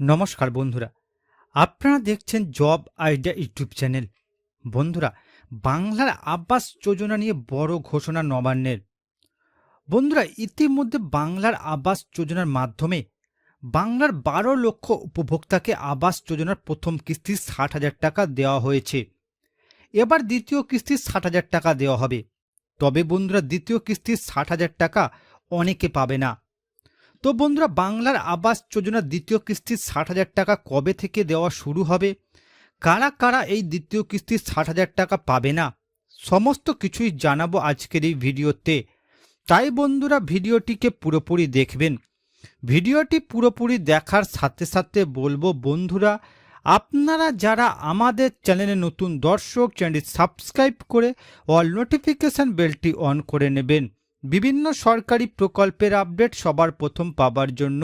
নমস্কার বন্ধুরা। আপনারা দেখছেন জব আইডিয়া ইউটিউব চ্যানেল। বন্ধুরা, বাংলার আবাস যোজনা নিয়ে বড় ঘোষণা নবান্নের। বন্ধুরা, ইতিমধ্যে বাংলার আবাস যোজনার মাধ্যমে বাংলার বারো লক্ষ উপভোক্তাকে আবাস যোজনার প্রথম কিস্তি ষাট হাজার টাকা দেওয়া হয়েছে। এবার দ্বিতীয় কিস্তির ষাট হাজার টাকা দেওয়া হবে। তবে বন্ধুরা, দ্বিতীয় কিস্তির ষাট হাজার টাকা অনেকে পাবে না। তো বন্ধুরা, বাংলার আবাস যোজনার দ্বিতীয় কিস্তির ষাট হাজার টাকা কবে থেকে দেওয়া শুরু হবে? কারা কারা এই দ্বিতীয় কিস্তির ষাট হাজার টাকা পাবে না? সমস্ত কিছুই জানাব আজকের এই ভিডিওতে। তাই বন্ধুরা, ভিডিওটিকে পুরোপুরি দেখবেন। ভিডিওটি পুরোপুরি দেখার সাথে সাথে বলব, বন্ধুরা, আপনারা যারা আমাদের চ্যানেলে নতুন দর্শক, চ্যানেলটি সাবস্ক্রাইব করে অল নোটিফিকেশান বেলটি অন করে নেবেন। বিভিন্ন সরকারি প্রকল্পের আপডেট সবার প্রথম পাবার জন্য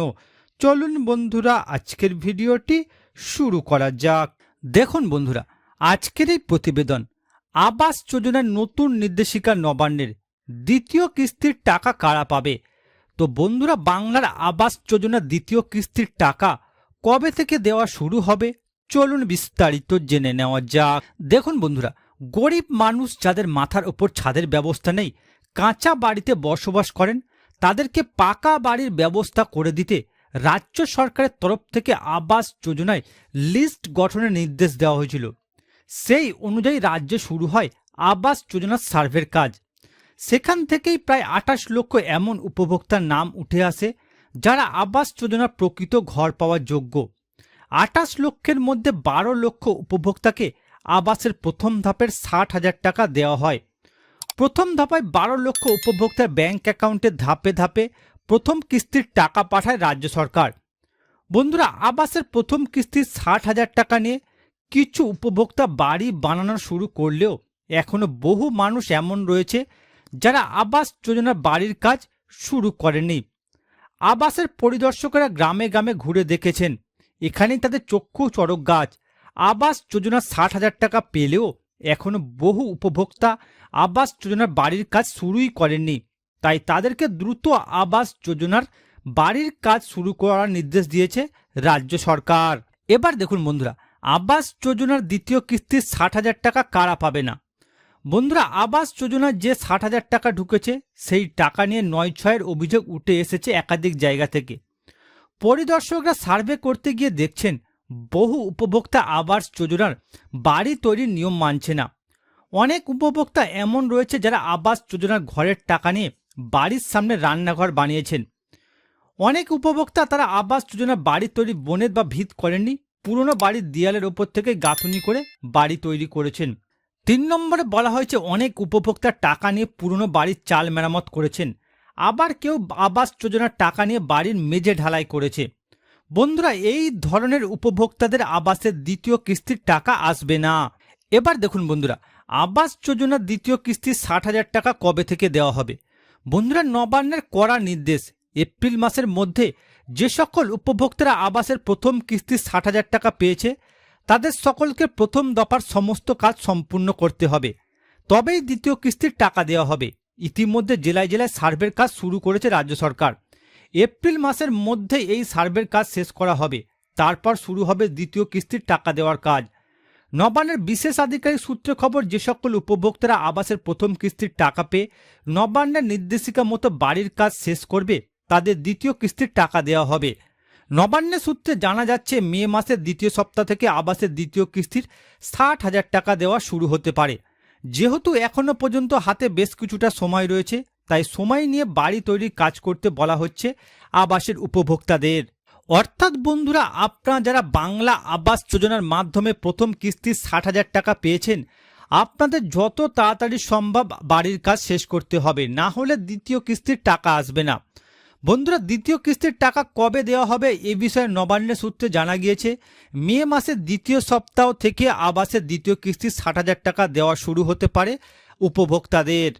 চলুন বন্ধুরা, আজকের ভিডিওটি শুরু করা যাক। দেখুন বন্ধুরা, আজকের এই প্রতিবেদন, আবাস যোজনার নতুন নির্দেশিকা নবান্নের দ্বিতীয় কিস্তির টাকা কারা পাবে? তো বন্ধুরা, বাংলার আবাস যোজনা দ্বিতীয় কিস্তির টাকা কবে থেকে দেওয়া শুরু হবে? চলুন বিস্তারিত জেনে নেওয়া যাক। দেখুন বন্ধুরা, গরিব মানুষ যাদের মাথার ওপর ছাদের ব্যবস্থা নেই কাঁচা বাড়িতে বসবাস করেন, তাদেরকে পাকা বাড়ির ব্যবস্থা করে দিতে রাজ্য সরকারের তরফ থেকে আবাস যোজনায় লিস্ট গঠনের নির্দেশ দেওয়া হয়েছিল। সেই অনুযায়ী রাজ্যে শুরু হয় আবাস যোজনার সার্ভের কাজ। সেখান থেকেই প্রায় আঠাশ লক্ষ এমন উপভোক্তার নাম উঠে আসে, যারা আবাস যোজনার প্রকৃত ঘর পাওয়ার যোগ্য। আঠাশ লক্ষের মধ্যে বারো লক্ষ উপভোক্তাকে আবাসের প্রথম ধাপের ষাট হাজার টাকা দেওয়া হয়। প্রথম ধাপায় বারো লক্ষ উপভোক্তার ব্যাংক অ্যাকাউন্টে ধাপে ধাপে প্রথম কিস্তির টাকা পাঠায় রাজ্য সরকার। বন্ধুরা, আবাসের প্রথম কিস্তির ষাট হাজার টাকা নিয়ে কিছু উপভোক্তা বাড়ি বানানো শুরু করলেও এখনও বহু মানুষ এমন রয়েছে যারা আবাস যোজনার বাড়ির কাজ শুরু করেনি আবাসের পরিদর্শকেরা গ্রামে গ্রামে ঘুরে দেখেছেন, এখানেই তাদের চক্ষু চড়ক গাছ। আবাস যোজনা ষাট হাজার টাকা পেলেও এখনও বহু উপভোক্তা আবাস যোজনার বাড়ির কাজ শুরুই করেননি। তাই তাদেরকে দ্রুত আবাস যোজনার বাড়ির কাজ শুরু করার নির্দেশ দিয়েছে রাজ্য সরকার। এবার দেখুন বন্ধুরা, আবাস যোজনার দ্বিতীয় কিস্তি ষাট হাজার টাকা কারা পাবে না? বন্ধুরা, আবাস যোজনার যে ষাট হাজার টাকা ঢুকেছে, সেই টাকা নিয়ে নয় ছয়ের অভিযোগ উঠে এসেছে একাধিক জায়গা থেকে। পরিদর্শকরা সার্ভে করতে গিয়ে দেখছেন বহু উপভোক্তা আবাস যোজনার বাড়ি তৈরির নিয়ম মানছে না। অনেক উপভোক্তা এমন রয়েছে যারা আবাস যোজনার ঘরের টাকা নিয়ে বাড়ির সামনে রান্নাঘর বানিয়েছেন। অনেক উপভোক্তা তারা আবাস যোজনা বাড়ি তৈরি বনের বা ভিত করেননি, পুরনো বাড়ির দেয়ালের ওপর থেকে গাঁথুনি করে বাড়ি তৈরি করেছেন। তিন নম্বরে বলা হয়েছে, অনেক উপভোক্তা টাকা নিয়ে পুরনো বাড়ির চাল মেরামত করেছেন, আবার কেউ আবাস যোজনার টাকা নিয়ে বাড়ির মেঝে ঢালাই করেছে। বন্ধুরা, এই ধরনের উপভোক্তাদের আবাসের দ্বিতীয় কিস্তির টাকা আসবে না। এবার দেখুন বন্ধুরা, আবাস যোজনার দ্বিতীয় কিস্তির ষাট হাজার টাকা কবে থেকে দেওয়া হবে? বন্ধুরা, নবান্নের কড়া নির্দেশ, এপ্রিল মাসের মধ্যে যে সকল উপভোক্তারা আবাসের প্রথম কিস্তির ষাট হাজার টাকা পেয়েছে, তাদের সকলকে প্রথম দফার সমস্ত কাজ সম্পূর্ণ করতে হবে। তবেই দ্বিতীয় কিস্তির টাকা দেওয়া হবে। ইতিমধ্যে জেলায় জেলায় সার্ভের কাজ শুরু করেছে রাজ্য সরকার। এপ্রিল মাসের মধ্যে এই সার্ভের কাজ শেষ করা হবে। তারপর শুরু হবে দ্বিতীয় কিস্তির টাকা দেওয়ার কাজ। নবান্নের বিশেষ আধিকারিক সূত্রে খবর, যে সকল উপভোক্তারা আবাসের প্রথম কিস্তির টাকা পেয়ে নবান্নের নির্দেশিকা মতো বাড়ির কাজ শেষ করবে, তাদের দ্বিতীয় কিস্তির টাকা দেওয়া হবে। নবান্নের সূত্রে জানা যাচ্ছে, মে মাসের দ্বিতীয় সপ্তাহ থেকে আবাসের দ্বিতীয় কিস্তির ষাট হাজার টাকা দেওয়া শুরু হতে পারে। যেহেতু এখনও পর্যন্ত হাতে বেশ কিছুটা সময় রয়েছে তাই সময় নিয়ে বাড়ি তৈরির কাজ করতে বলা হচ্ছে আবাসের উপভোক্তাদের। অর্থাৎ বন্ধুরা, আপনারা যারা বাংলা আবাস যোজনার মাধ্যমে প্রথম কিস্তির ষাট হাজার টাকা পেয়েছেন, আপনাদের যত তাড়াতাড়ি সম্ভব বাড়ির কাজ শেষ করতে হবে, না হলে দ্বিতীয় কিস্তির টাকা আসবে না। বন্ধুরা, দ্বিতীয় কিস্তির টাকা কবে দেওয়া হবে এ বিষয়ে নবান্নের সূত্রে জানা গিয়েছে, মে মাসের দ্বিতীয় সপ্তাহ থেকে আবাসের দ্বিতীয় কিস্তির ষাট হাজার টাকা দেওয়া শুরু হতে পারে উপভোক্তাদের।